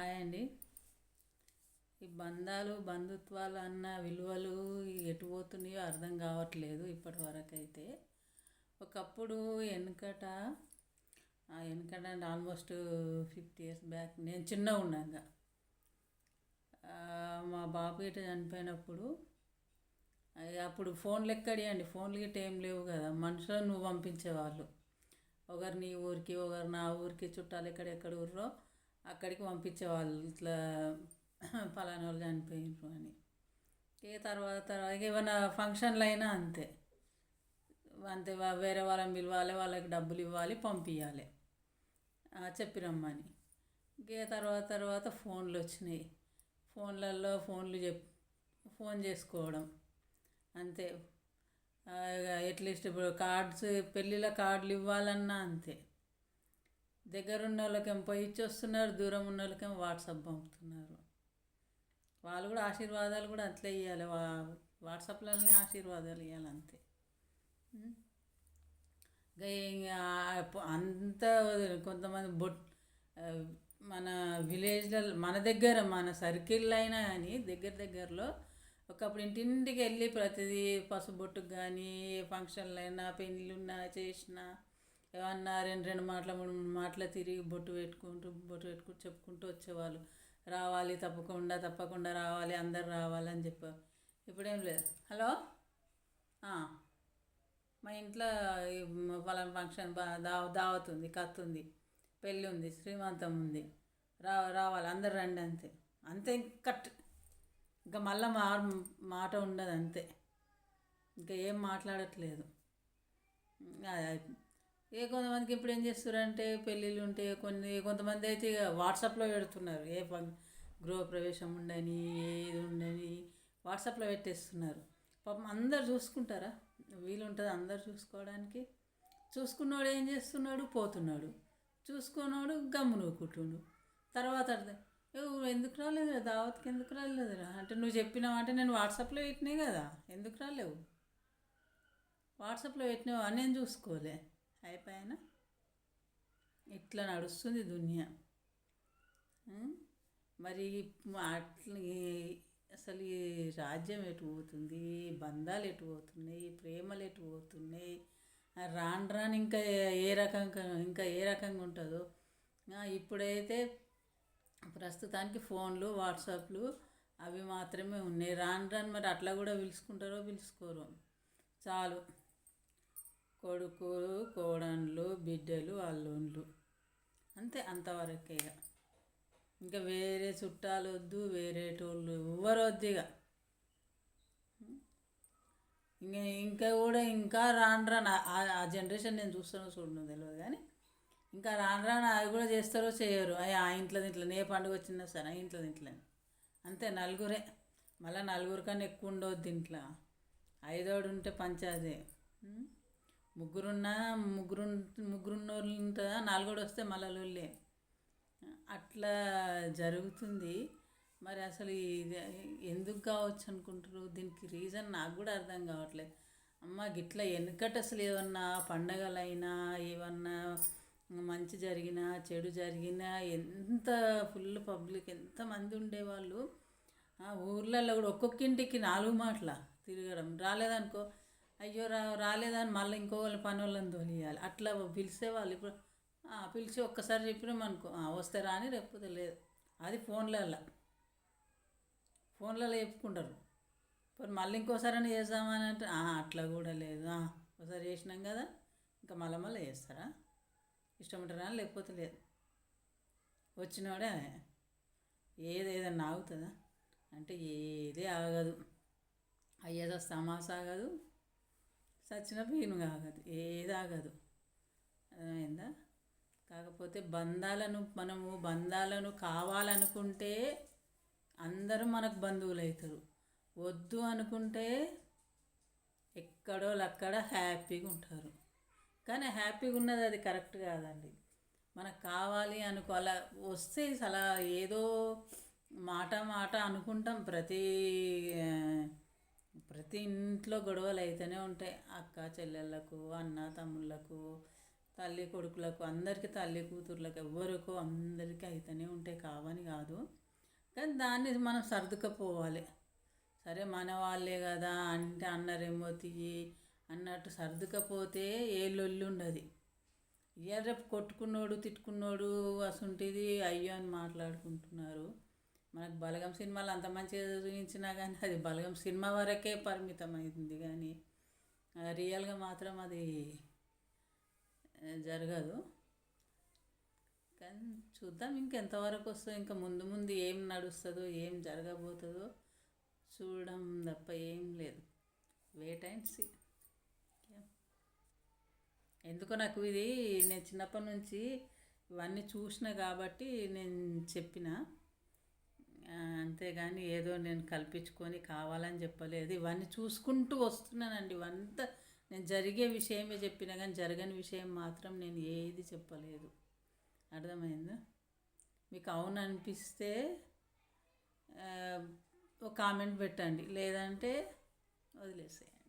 Hi అండి. ఈ బంధాలు బంధుత్వాలు అన్న విలువలు ఎటు పోతున్నాయో అర్థం కావట్లేదు ఇప్పటి వరకు అయితే ఒకప్పుడు వెనుకట వెనుకట అంటే ఆల్మోస్ట్ ఫిఫ్టీ ఇయర్స్ బ్యాక్ నేను చిన్నగా ఉన్నాక మా బాబు గిట్ట చనిపోయినప్పుడు అప్పుడు ఫోన్లు ఎక్కడియండి ఫోన్లు గిట్ట ఏం లేవు కదా. మనుషులను నువ్వు పంపించేవాళ్ళు. ఒకరు నీ ఊరికి ఒకరు నా ఊరికి చుట్టాలు ఎక్కడెక్కడ ఊర్రో అక్కడికి పంపించేవాళ్ళు. ఇట్లా పలానా వాళ్ళు చనిపోయినారు అని. ఇక తర్వాత తర్వాత ఏమైనా ఫంక్షన్లు అయినా అంతే. అంతే వేరే వాళ్ళని పిలవాలి వాళ్ళకి డబ్బులు ఇవ్వాలి పంపించాలి చెప్పిరమ్మని ఇక తర్వాత తర్వాత ఫోన్లు వచ్చినాయి. ఫోన్లలో ఫోన్లు చెప్ ఫోన్ చేసుకోవడం. అంతే. అట్లీస్ట్ ఇప్పుడు కార్డ్స్ పెళ్ళిళ్ళ కార్డులు ఇవ్వాలన్నా అంతే. దగ్గర ఉన్న వాళ్ళకేమో పోయి ఇచ్చి వస్తున్నారు దూరం ఉన్న వాళ్ళకేం వాట్సాప్ పంపుతున్నారు. వాళ్ళు కూడా ఆశీర్వాదాలు కూడా అట్లే ఇవ్వాలి వా వాట్సాప్లనే ఆశీర్వాదాలు ఇవ్వాలి అంతే. అంత కొంతమంది బొట్ మన విలేజ్లలో మన దగ్గర మన సర్కిల్ అయినా కానీ దగ్గర దగ్గరలో ఒకప్పుడు ఇంటింటికి వెళ్ళి ప్రతిదీ పసుబొట్టుకు కానీ ఏ ఫంక్షన్లు అయినా పెళ్ళిళ్ళున్నా చేసినా ఏమన్నా రెండు రెండు మాటల మూడు మాటలు తిరిగి బొట్టు పెట్టుకుంటూ బొట్టు పెట్టుకుంటూ చెప్పుకుంటూ వచ్చేవాళ్ళు. రావాలి తప్పకుండా తప్పకుండా రావాలి అందరు రావాలని చెప్పారు. ఇప్పుడేం లేదు. హలో? మా ఇంట్లో ఫలానా ఫంక్షన్ దావ దావత్ ఉంది కత్ ఉంది పెళ్ళి ఉంది శ్రీమంతం ఉంది. రా రావాలి అందరు రండి అంతే. అంతే కట్. ఇంకా మళ్ళీ మా మాట ఉండదు అంతే. ఇంకా ఏం మాట్లాడట్లేదు. ఏ కొంతమందికి ఇప్పుడు ఏం చేస్తారంటే పెళ్ళిళ్ళు ఉంటే కొన్ని కొంతమంది అయితే ఇక వాట్సాప్లో పెడుతున్నారు. ఏ గృహప్రవేశం ఉండని ఏది ఉండని వాట్సాప్లో పెట్టేస్తున్నారు. పాపం అందరు చూసుకుంటారా? వీలుంటుంది అందరు చూసుకోవడానికి. చూసుకున్నవాడు ఏం చేస్తున్నాడు? పోతున్నాడు. చూసుకున్నాడు గమ్మునుకుంటుండు తర్వాత ఎందుకు రాలేదు దావత్కి ఎందుకు రాలేదురా? అంటే నువ్వు చెప్పినావు అంటే నేను వాట్సాప్లో పెట్టినాయి కదా? ఎందుకు రాలేవు? వాట్సాప్లో పెట్టినావు? అని నేను చూసుకోలే. అయిపోయినా? ఇట్లా నడుస్తుంది దునియా? మరి అట్లా అసలు ఈ రాజ్యం ఎటు పోతుంది? బంధాలు ఎటు పోతున్నాయి? ప్రేమలు ఎటు పోతున్నాయి? రాను రాను ఇంకా ఏ రకంగా ఇంకా ఏ రకంగా ఉంటుందో? ఇప్పుడైతే ప్రస్తుతానికి ఫోన్లు వాట్సాప్లు అవి మాత్రమే ఉన్నాయి. రాను రాను మరి అట్లా కూడా పిలుచుకుంటారో పిలుచుకోరు? చాలు. కొడుకు కోడన్లు బిడ్డలు అల్లుండ్లు అంతే అంతవరకే ఇక ఇంకా వేరే చుట్టాలు వద్దు వేరేటోళ్ళు ఎవ్వరు వద్దు ఇక ఇంకా ఇంకా కూడా ఇంకా రాను ఆ జనరేషన్ నేను చూస్తానో చూడను తెలియదు కానీ ఇంకా రాను రాను అది కూడా చేస్తారో చేయరు అయ్యా ఆ ఇంట్లో ఇంట్లో ఏ పండుగ వచ్చినా సరే ఆ ఇంట్లో ఇంట్లోనే అంతే నలుగురే. మళ్ళీ నలుగురు కన్నా ఎక్కువ ఉండవద్దు ఇంట్లో. ఐదోడు ఉంటే పంచాదే ముగ్గురున్నా ముగ్గురు ముగ్గురున్న వాళ్ళు ఉంటుందా నాలుగోడు వస్తే మళ్ళీ లొల్లే అట్లా జరుగుతుంది. మరి అసలు ఇది ఎందుకు కావచ్చు అనుకుంటారు దీనికి రీజన్ నాకు కూడా అర్థం కావట్లేదు. అమ్మ గిట్లా వెనకట అసలు ఏమన్నా పండగలైనా ఏమన్నా మంచి జరిగినా చెడు జరిగినా ఎంత ఫుల్ పబ్లిక్ ఎంతమంది ఉండేవాళ్ళు. ఊర్లలో కూడా ఒక్కొక్క ఇంటికి నాలుగు మాటల తిరగడం. రాలేదనుకో అయ్యో రా రాలేదని మళ్ళీ ఇంకో వాళ్ళ పని వాళ్ళని తోలియాలి. అట్లా పిలిచేవాళ్ళు ఇప్పుడు పిలిచి ఒక్కసారి చెప్పినాం అనుకో వస్తే రాని లేకపోతే లేదు. అది ఫోన్లలో ఫోన్లలో చెప్పుకుంటారు. ఇప్పుడు మళ్ళీ ఇంకోసారి అని చేద్దామని అంటే అట్లా కూడా లేదు. ఒకసారి చేసినాం కదా ఇంకా మళ్ళీ మళ్ళీ చేస్తారా? ఇష్టం ఉంటారా లేకపోతే లేదు. వచ్చినవాడే ఏది ఏదన్నా ఆగుతుందా? అంటే ఏది ఆగదు. అయ్యేదో సమాస ఆగదు. సచిన పీను ఆగదు. ఏదాగదు అర్థమైందా? కాకపోతే బంధాలను మనము బంధాలను కావాలనుకుంటే అందరూ మనకు బంధువులు అవుతారు వద్దు అనుకుంటే ఎక్కడో అక్కడ హ్యాపీగా ఉంటారు. కానీ హ్యాపీగా ఉన్నది అది కరెక్ట్ కాదండి. మనకు కావాలి అనుకో అలా వస్తే అలా ఏదో మాట మాట అనుకుంటాం ప్రతి ప్రతి ఇంట్లో గొడవలు అయితేనే ఉంటాయి. అక్క చెల్లెళ్ళకు అన్న తమ్ముళ్ళకు తల్లి కొడుకులకు అందరికీ తల్లి కూతుర్లకు ఎవరికో అందరికీ అయితేనే ఉంటాయి. కావని కాదు. కానీ దాన్ని మనం సర్దుకపోవాలి. సరే మన వాళ్ళే కదా అంటే అన్నరేమో తీయి అన్నట్టు సర్దుకపోతే ఏ ఉండదు. ఇవాళ రేపు కొట్టుకున్నోడు తిట్టుకున్నోడు అసంటిది అయ్యో అని మాట్లాడుకుంటున్నారు. మనకు బలగం సినిమాలు అంత మంచిగా చూపించినా కానీ అది బలగం సినిమా వరకే పరిమితమైంది కానీ రియల్గా మాత్రం అది జరగదు. కానీ చూద్దాం ఇంకెంతవరకు వస్తుందో ఇంకా ముందు ముందు ఏం నడుస్తుందో ఏం జరగబోతుందో చూడడం తప్ప ఏం లేదు. వెయిట్ అండ్ సీ ఎందుకో నాకు ఇది నేను చిన్నప్పటి నుంచి ఇవన్నీ చూసిన కాబట్టి నేను చెప్పిన. అంతేగాని ఏదో నేను కల్పించుకొని కావాలని చెప్పలేదు. ఇవన్నీ చూసుకుంటూ వస్తున్నానండి. ఇవంతా నేను జరిగే విషయమే చెప్పిన కానీ జరగని విషయం మాత్రం నేను ఏది చెప్పలేదు. అర్థమైందా? మీకు అవును అనిపిస్తే ఒక కామెంట్ పెట్టండి. లేదంటే వదిలేసేయండి.